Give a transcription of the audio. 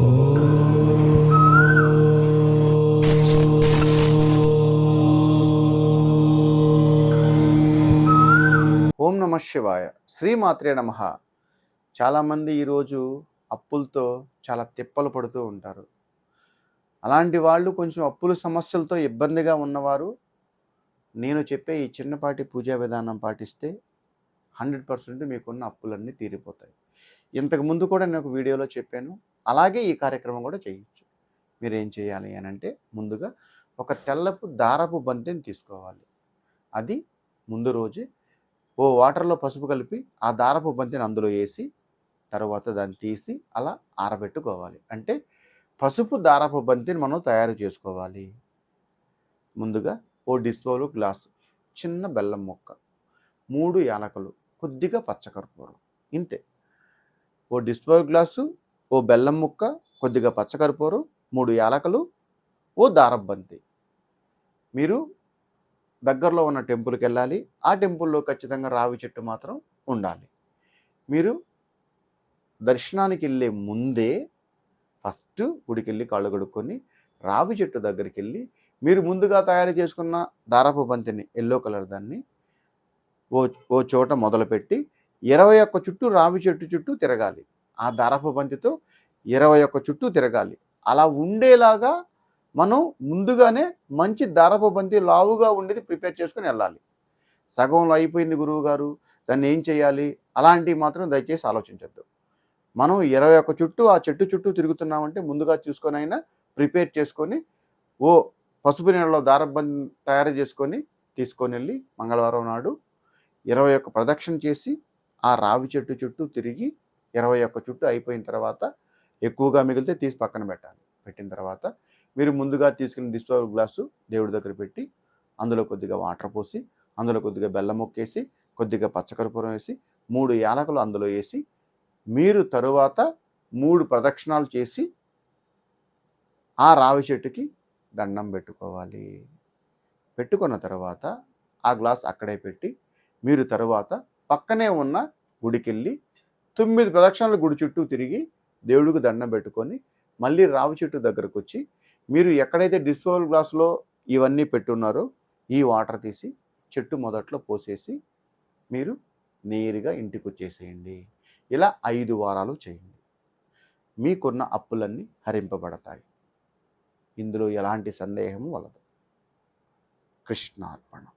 ఓం నమ శివాయ. శ్రీమాత్రే నమ. చాలామంది ఈరోజు అప్పులతో చాలా తిప్పలు పడుతూ ఉంటారు. అలాంటి వాళ్ళు కొంచెం అప్పుల సమస్యలతో ఇబ్బందిగా ఉన్నవారు నేను చెప్పే ఈ చిన్నపాటి పూజా విధానం పాటిస్తే హండ్రెడ్ పర్సెంట్ మీకున్న అప్పులన్నీ తీరిపోతాయి. ఇంతకుముందు కూడా నేను ఒక వీడియోలో చెప్పాను అలాగే ఈ కార్యక్రమం కూడా చేయొచ్చు. మీరు ఏం చేయాలి అని అంటే ముందుగా ఒక తెల్లపు దారపు బంతిని తీసుకోవాలి. అది ముందు రోజే ఓ వాటర్లో పసుపు కలిపి ఆ దారపు బంతిని అందులో వేసి తర్వాత దాన్ని తీసి అలా ఆరబెట్టుకోవాలి. అంటే పసుపు దారపు బంతిని మనం తయారు చేసుకోవాలి. ముందుగా ఓ డిస్పోలు గ్లాస్ చిన్న బెల్లం మొక్క మూడు యాలకులు కొద్దిగా పచ్చకర్పూరం ఇంతే. ఓ డిస్పోల్ గ్లాసు ఓ బెల్లం ముక్క కొద్దిగా పచ్చకర్పూరం మూడు యాలకులు ఓ దారపు బంతి. మీరు దగ్గరలో ఉన్న టెంపుల్కి వెళ్ళాలి. ఆ టెంపుల్లో ఖచ్చితంగా రావి చెట్టు మాత్రం ఉండాలి. మీరు దర్శనానికి వెళ్ళే ముందే ఫస్ట్ గుడికి వెళ్ళి కాళ్ళు కడుక్కొని రావి చెట్టు దగ్గరికి వెళ్ళి మీరు ముందుగా తయారు చేసుకున్న దారపు బంతిని ఎల్లో కలర్ దాన్ని ఓ ఓ చోట మొదలుపెట్టి ఇరవై ఒక్క చుట్టూ రావి చెట్టు చుట్టూ తిరగాలి. ఆ దారపు బంతితో ఇరవై ఒక్క చుట్టూ తిరగాలి. అలా ఉండేలాగా మనం ముందుగానే మంచి దారపు బంతి లావుగా ఉండేది ప్రిపేర్ చేసుకుని వెళ్ళాలి. సగంలో అయిపోయింది గురువు గారు దాన్ని ఏం చేయాలి? అలాంటివి మాత్రం దయచేసి ఆలోచించద్దు. మనం ఇరవై ఒక్క చుట్టూ ఆ చెట్టు చుట్టూ తిరుగుతున్నామంటే ముందుగా చూసుకొని అయినా ప్రిపేర్ చేసుకొని ఓ పసుపు నీళ్ళలో దారపు తయారు చేసుకొని తీసుకొని వెళ్ళి మంగళవారం నాడు ఇరవై ఒక్క ప్రదక్షిణ చేసి ఆ రావి చెట్టు చుట్టూ తిరిగి ఇరవై ఒక్క చుట్టూ అయిపోయిన తర్వాత ఎక్కువగా మిగిలితే తీసి పక్కన పెట్టాలి. పెట్టిన తర్వాత మీరు ముందుగా తీసుకున్న డిస్పోజల్ గ్లాసు దేవుడి దగ్గర పెట్టి అందులో కొద్దిగా వాటర్ పోసి అందులో కొద్దిగా బెల్లం మొక్కేసి కొద్దిగా పచ్చకర్పూరం వేసి మూడు యాలకులు అందులో వేసి మీరు తరువాత మూడు ప్రదక్షిణాలు చేసి ఆ రావి చెట్టుకి దండం పెట్టుకోవాలి. పెట్టుకున్న తర్వాత ఆ గ్లాస్ అక్కడే పెట్టి మీరు తరువాత పక్కనే ఉన్న గుడికెళ్ళి తొమ్మిది ప్రదక్షిణాలు గుడి చుట్టూ తిరిగి దేవుడికి దండం పెట్టుకొని మళ్ళీ రావి చెట్టు దగ్గరకు వచ్చి మీరు ఎక్కడైతే డిస్పోజల్ గ్లాసులో ఇవన్నీ పెట్టున్నారో ఈ వాటర్ తీసి చెట్టు మొదట్లో పోసేసి మీరు నేరుగా ఇంటికి వచ్చేసేయండి. ఇలా ఐదు వారాలు చేయండి. మీకున్న అప్పులన్నీ హరింపబడతాయి. ఇందులో ఎలాంటి సందేహము వలదు. కృష్ణార్పణ.